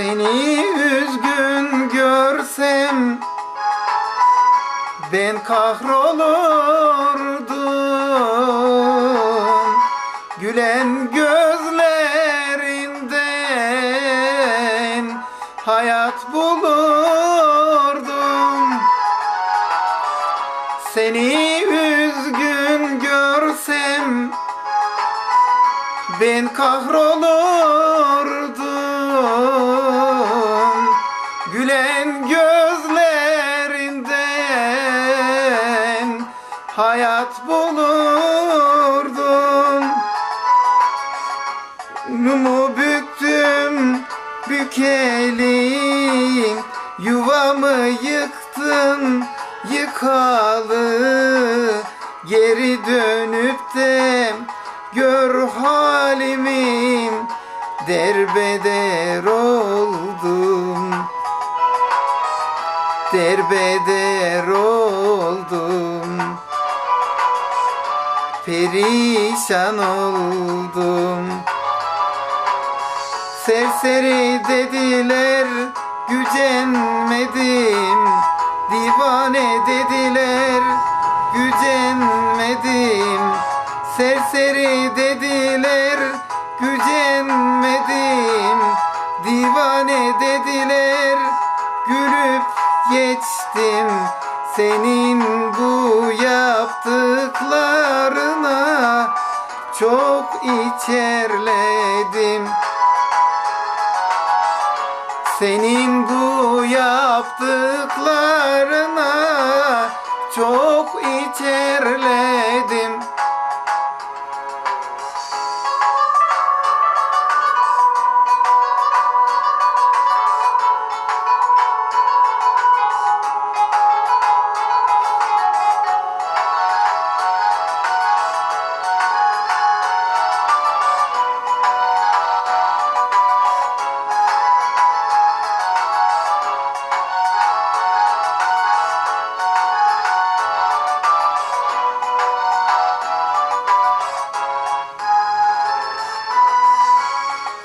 Seni üzgün görsem ben kahrolurdum. Gülen gözlerinden hayat bulurdum. Seni üzgün görsem ben kahrolurdum hayat bulurdum. Numu büktüm bükelim Yuvamı yıktın yıkalı. Geri dönüp de gör halimin. Derbeder oldum. Derbeder oldum Perişan oldum. Serseri dediler gücenmedim. Divane dediler gücenmedim. Serseri dediler gücenmedim. Divane dediler gülüp geçtim. Senin bu yaptıklarına çok içerledim senin bu yaptıklarına çok içerledim.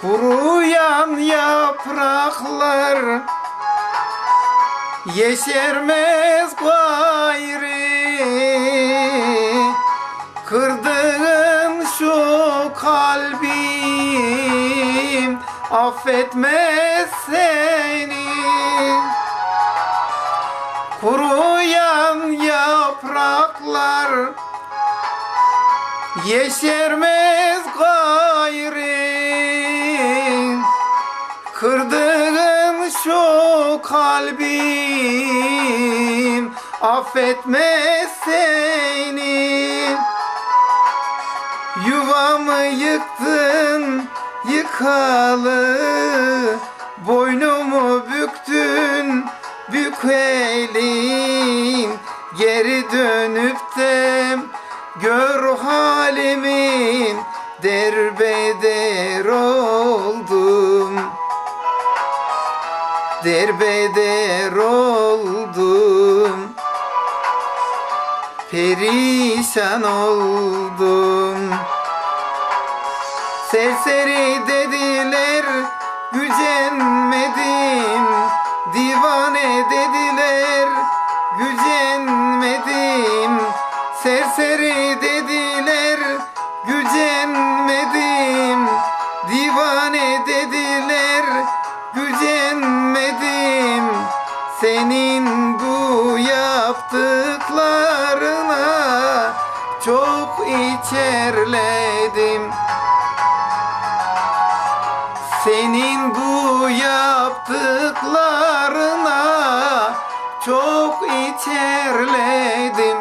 Kuruyan yapraklar yeşermez gayrı. Kırdığın şu kalbim affetmez seni. Kuruyan yapraklar yeşermez gayrı Kırdığın şu kalbim affetmez seni Yuvamı yıktın yıkalı Boynumu büktün bükelim Geri dönüp de gör halimin Derbeder oldum Derbeder oldum. Perişan oldum. Serseri dediler çok içerledim Senin bu yaptıklarına çok içerledim